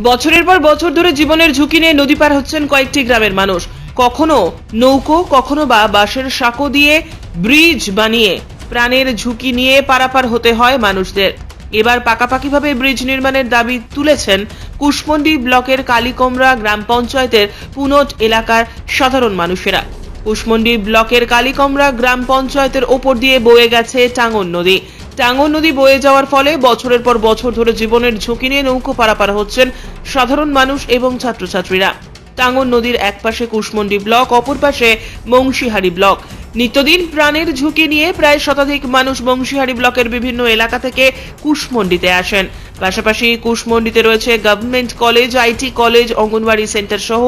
বছরের পর বছর ধরে জীবনের ঝুঁকি নিয়ে নদী পার হচ্ছেন কয়েকটি গ্রামের মানুষ। কখনো নৌকো, কখনো বা বাঁশের সাঁকো দিয়ে ব্রিজ বানিয়ে প্রাণের ঝুঁকি নিয়ে পারাপার হতে হয় মানুষদের। এবার পাকাপাকিভাবে ব্রিজ নির্মাণের দাবি তুলেছেন কুশমন্ডি ব্লকের কালীকোমরা গ্রাম পঞ্চায়েতের পুনট এলাকার সাধারণ মানুষেরা। কুশমন্ডি ব্লকের কালীকমরা গ্রাম পঞ্চায়েতের ওপর দিয়ে বয়ে গেছে টাঙ্গন নদী। টাঙ্গন নদী বয়ে যাওয়ার ফলে বছরের পর বছর ধরে জীবনের ঝুঁকি নিয়ে নৌকো পারাপার হচ্ছেন সাধারণ মানুষ এবং ছাত্রছাত্রীরা। টাঙ্গন নদীর এক পাশে কুশমন্ডি ব্লক, অপর পাশে বংশীহারি ব্লক। নিত্যদিন প্রাণের ঝুঁকি নিয়ে প্রায় শতাধিক মানুষ বংশীহারি ব্লকের বিভিন্ন এলাকা থেকে কুশমন্ডিতে আসেন। পাশাপাশি কুশমন্ডিতে রয়েছে government college IT college anganwadi centre সহ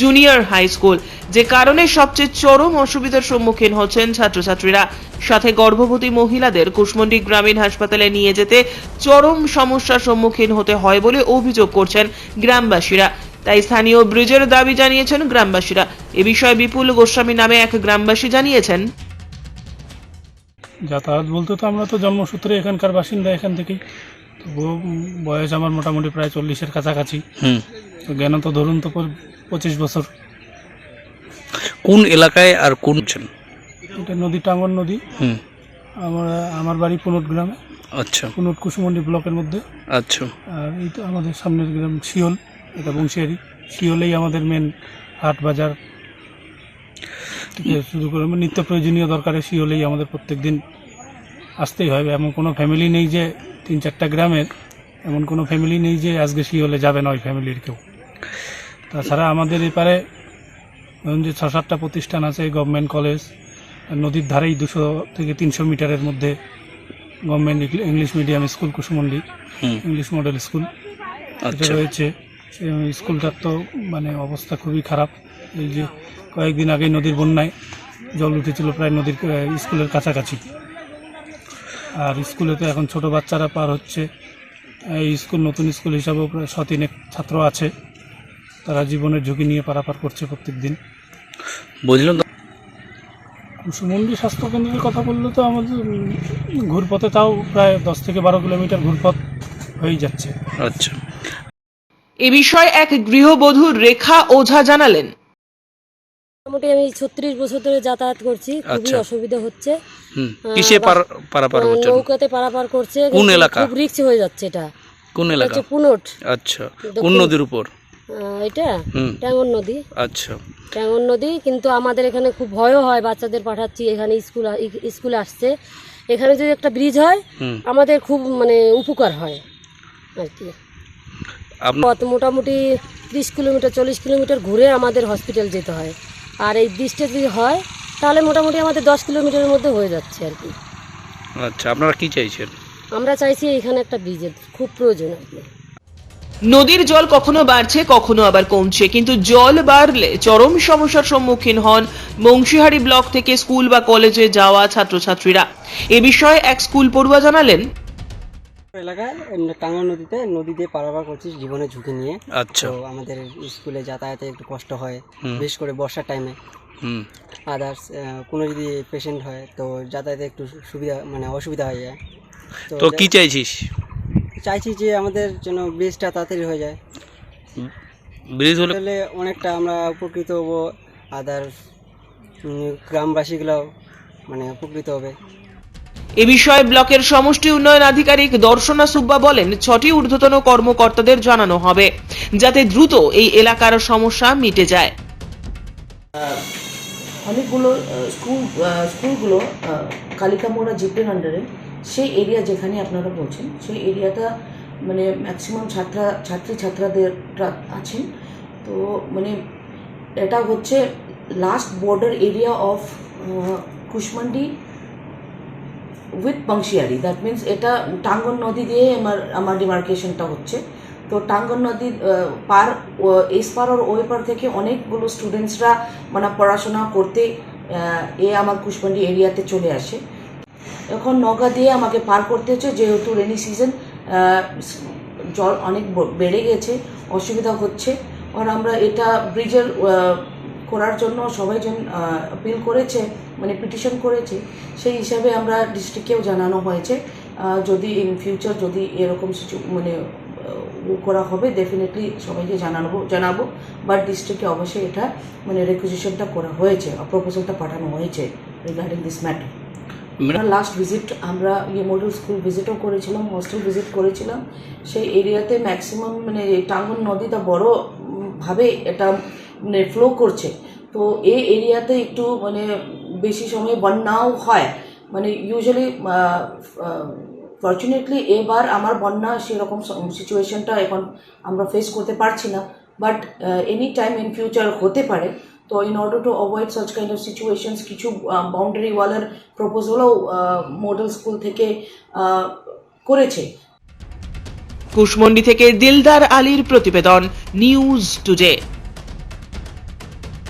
জুনিয়র হাই স্কুল যে কারণে সবচেয়ে চরম অসুবিধার সম্মুখীন হচ্ছেন ছাত্রছাত্রীরা। সাথে গর্ভবতী মহিলাদের কুশমন্ডি গ্রামীণ হাসপাতালে নিয়ে যেতে চরম সমস্যার সম্মুখীন হতে হয় বলে অভিযোগ করছেন গ্রামবাসীরা। তাই স্থানীয় ব্রিজের দাবি জানিয়েছেন গ্রামবাসীরা। এ বিষয়ে বিপুল গোস্বামী নামে এক গ্রামবাসী জানিয়েছেন। যাতায়াত বলতে তো আমরা তো জন্মসূত্রে এখানকার বাসিন্দা এখান থেকেই। বয়স আমার মোটামুটি প্রায় চল্লিশের কাছাকাছি। হুম। তো জ্ঞান তো ধরুন তো পঁচিশ বছর। কোন এলাকায় আর কোন এটা নদী টাঙ্গন নদী। হুম। আমার আমার বাড়ি পুনট গ্রামে। আচ্ছা। পুনট কুসুমন্ডি ব্লকের মধ্যে। আচ্ছা। আর এই তো আমাদের সামনের গ্রাম শিওল এটা বংশিয়ারি। শিওলেই আমাদের মেন হাট বাজার। থেকে শুরু করে নিত্য প্রয়োজনীয় দরকারে শিওলেই আমাদের প্রত্যেক দিন আসতেই হবে এমন কোনো ফ্যামিলি নেই যে তিন চারটা গ্রামের এমন কোনো ফ্যামিলি নেই যে আজকে সি হলে যাবে না ওই ফ্যামিলির কেউ। তাছাড়া আমাদের এপারে ধরুন যে ছ সাতটা প্রতিষ্ঠান আছে গভর্নমেন্ট কলেজ নদীর ধারেই দুশো থেকে তিনশো মিটারের মধ্যে government English medium school Kushmandi English model school এটা রয়েছে। স্কুলটার তো মানে অবস্থা খুবই খারাপ। এই যে কয়েকদিন আগে নদীর বন্যায় জল উঠেছিল প্রায় নদীর স্কুলের কাছাকাছি। আর স্কুলে তো এখন ছোট বাচ্চারা পার হচ্ছে। এই স্কুল নতুন স্কুল হিসাবেও প্রায় শতিনেক ছাত্র আছে। তারা জীবনের ঝুঁকি নিয়ে পারাপার করছে প্রত্যেক দিন বুঝলাম তো? কুসুমন্ডি স্বাস্থ্যকেন্দ্রের কথা বললে তো আমাদের ঘুরপথে তাও প্রায় দশ থেকে বারো কিলোমিটার ঘুরপথ হয়েই যাচ্ছে। আচ্ছা। এ বিষয়ে এক গৃহবধূ রেখা ওঝা জানালেন। মোটামুটি আমি ছত্রিশ বছর ধরে যাতায়াত করছি খুবই আচ্ছা। অসুবিধা হচ্ছে। কিসে পারাপার আহ, নৌকাতে পারাপার করছে কোন এলাকা? খুব রিক্স হয়ে যাচ্ছে এটা। কোন এলাকা? পুনট। আচ্ছা কোন নদীর উপর? এটা ট্যাঙ্গন নদী। আচ্ছা। ট্যাঙ্গন নদী কিন্তু আমাদের এখানে খুব ভয়ও হয় বাচ্চাদের পাঠাচ্ছি এখানে স্কুল স্কুলে আসছে। এখানে যদি একটা ব্রিজ হয় আমাদের খুব মানে উপকার হয় আর কি। মোটামুটি ত্রিশ কিলোমিটার চল্লিশ কিলোমিটার ঘুরে আমাদের হসপিটাল যেতে হয়। আর এই ব্রিজটা যদি হয় তাহলে মোটামুটি আমাদের দশ কিলোমিটারের মধ্যে হয়ে যাচ্ছে আর কি। আচ্ছা আপনারা কি চাইছেন? আমরা চাইছি এখানে একটা ব্রিজের খুব প্রয়োজন আর কি নদীর জল কখনো বাড়ছে কখনো আবার কমছে কিন্তু জল বাড়লে চরম সমস্যার সম্মুখীন হন বংশীহারি ব্লক থেকে স্কুল বা কলেজে যাওয়া ছাত্রছাত্রীরা। এ বিষয়ে এক স্কুল পড়ুয়া জানালেন এলাকায় টাঙ্গন নদীতে নদী দিয়ে পারাপার করছি জীবনের ঝুঁকি নিয়ে। আচ্ছা। তো আমাদের স্কুলে যাতায়াতে একটু কষ্ট হয়। বিশেষ করে বর্ষার টাইমে আদার্স কোনো যদি পেশেন্ট হয় তো যাতায়াতে একটু সুবিধা মানে অসুবিধা হয়ে যায়। তো কি চাইছিস? চাইছি যে আমাদের যেন ব্রিজটা তাড়াতাড়ি হয়ে যায়। ব্রিজ হলে অনেকটা আমরা উপকৃত হব। আদার গ্রামবাসীগুলোও মানে উপকৃত হবে। এ বিষয়ে ব্লকের সমষ্টি উন্নয়ন আধিকারিক দর্শনা সুব্বা বলেন, ছটি ঊর্ধ্বতন কর্মকর্তাদের জানানো হবে, যাতে দ্রুত এই এলাকার সমস্যা মিটে যায়। অনেকগুলো স্কুল স্কুলগুলো কালিকামোড়া জিপের আন্ডারে সেই এরিয়া যেখানে আপনারা বলছেন, সেই এরিয়াটা মানে ম্যাক্সিমাম ছাত্রা, ছাত্রী ছাত্রাদেররা আছেন। তো মানে এটা হচ্ছে last border area of Kushmandi with Bangshiari that means এটা টাঙ্গন নদী দিয়ে আমার আমার ডিমার্কেশনটা হচ্ছে। তো টাঙ্গন নদী পার, ও- এস পার আর ওই পার থেকে অনেকগুলো স্টুডেন্টসরা মানে পড়াশোনা করতে এ আমার কুশমান্ডি এরিয়াতে চলে আসে। এখন নৌকা দিয়ে আমাকে পার করতে হচ্ছে, যেহেতু রেনি সিজন জল অনেক বেড়ে গেছে, অসুবিধা হচ্ছে। আর আমরা এটা ব্রিজের করার জন্য সবাই জন আপিল করেছে মানে পিটিশন করেছে সেই হিসাবে আমরা ডিস্ট্রিক্টেও জানানো হয়েছে। যদি ইন ফিউচার যদি এরকম সিচু মানে করা হবে ডেফিনেটলি সবাইকে জানাব জানাব। বাট ডিস্ট্রিক্টে অবশ্যই এটা মানে রেকুজিশনটা করা হয়েছে প্রপোজালটা পাঠানো হয়েছে regarding this matter last visit আমরা ইয়ে মডেল স্কুল ভিজিটও করেছিলাম হোস্টেল ভিজিট করেছিলাম। সেই এরিয়াতে ম্যাক্সিমাম মানে টাঙ্গন নদীটা বড় উম, এটা মানে ফ্লো করছে। তো এই এরিয়াতে একটু মানে বেশি সময় বন্যাও হয়। মানে ইউজুয়ালি ফর্চুনেটলি এবার আমার বন্যা সেরকম সিচুয়েশনটা এখন আমরা ফেস করতে পারছি না। But any time in future হতে পারে। তো in order to avoid such kind of situations কিছু বাউন্ডারি ওয়ালের প্রপোজালও মডেল স্কুল থেকে করেছে। কুশমন্ডি থেকে দিলদার আলীর প্রতিবেদন নিউজ টুডে